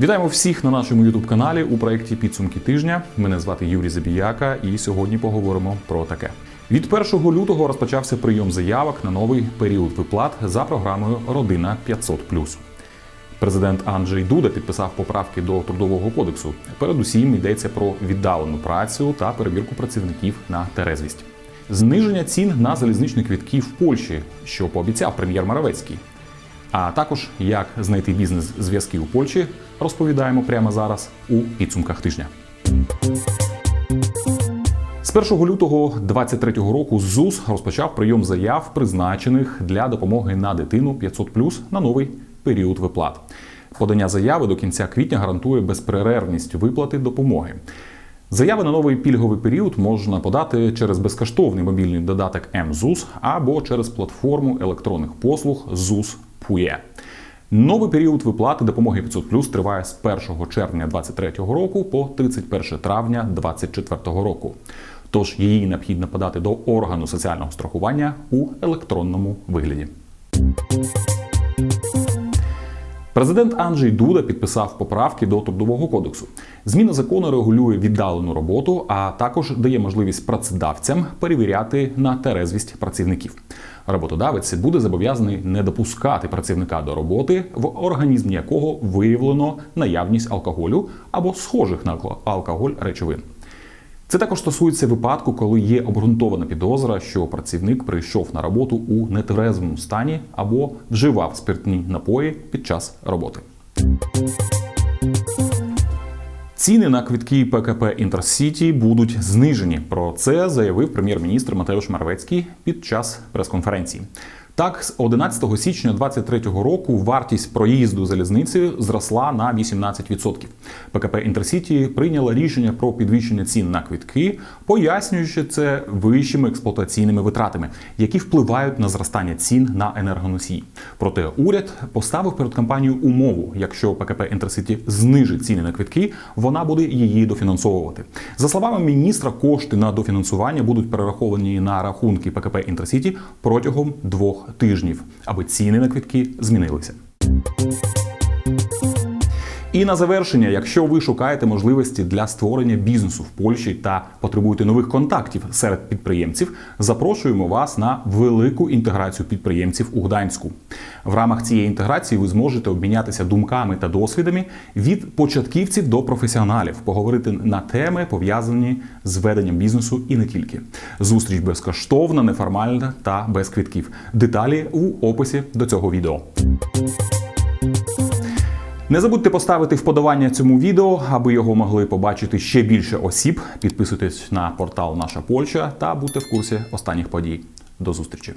Вітаємо всіх на нашому youtube каналі у проєкті Підсумки тижня. Мене звати Юрій Забіяка, і сьогодні поговоримо про таке. Від 1 лютого розпочався прийом заявок на новий період виплат за програмою Родина 500+. Президент Анджей Дуда підписав поправки до трудового кодексу. Передусім йдеться про віддалену працю та перевірку працівників на терезвість. Зниження цін на залізничні квітки в Польщі, що пообіцяв прем'єр Моравецький. А також як знайти бізнес-зв'язки у Польщі, розповідаємо прямо зараз у підсумках тижня. З 1 лютого 2023 року ЗУС розпочав прийом заяв, призначених для допомоги на дитину 500+, на новий період виплат. Подання заяви до кінця квітня гарантує безперервність виплати допомоги. Заяви на новий пільговий період можна подати через безкоштовний мобільний додаток МЗУС або через платформу електронних послуг ПУЄ. Новий період виплати допомоги 500 триває з 1 червня 2023 року по 31 травня 2024 року. Тож її необхідно подати до органу соціального страхування у електронному вигляді. Президент Анджей Дуда підписав поправки до трудового кодексу. Зміна закону регулює віддалену роботу, а також дає можливість працедавцям перевіряти на терезвість працівників. Роботодавець буде зобов'язаний не допускати працівника до роботи, в організмі якого виявлено наявність алкоголю або схожих на алкоголь речовин. Це також стосується випадку, коли є обґрунтована підозра, що працівник прийшов на роботу у нетрезвому стані або вживав спиртні напої під час роботи. Ціни на квитки ПКП Інтерсіті будуть знижені. Про це заявив прем'єр-міністр Матеуш Марвецький під час прес-конференції. Так, з 11 січня 2023 року вартість проїзду залізницею зросла на 18%. ПКП Інтерсіті прийняло рішення про підвищення цін на квитки, пояснюючи це вищими експлуатаційними витратами, які впливають на зростання цін на енергоносії. Проте уряд поставив перед компанією умову: якщо ПКП Інтерсіті знижить ціни на квитки, вона буде її дофінансовувати. За словами міністра, кошти на дофінансування будуть перераховані на рахунки ПКП Інтерсіті протягом двох тижнів, аби ціни на квитки змінилися. І на завершення, якщо ви шукаєте можливості для створення бізнесу в Польщі та потребуєте нових контактів серед підприємців, запрошуємо вас на велику інтеграцію підприємців у Гданську. В рамах цієї інтеграції ви зможете обмінятися думками та досвідами від початківців до професіоналів, поговорити на теми, пов'язані з веденням бізнесу і не тільки. Зустріч безкоштовна, неформальна та без квитків. Деталі у описі до цього відео. Не забудьте поставити вподобання цьому відео, аби його могли побачити ще більше осіб. Підписуйтесь на портал Наша Польща та будьте в курсі останніх подій. До зустрічі!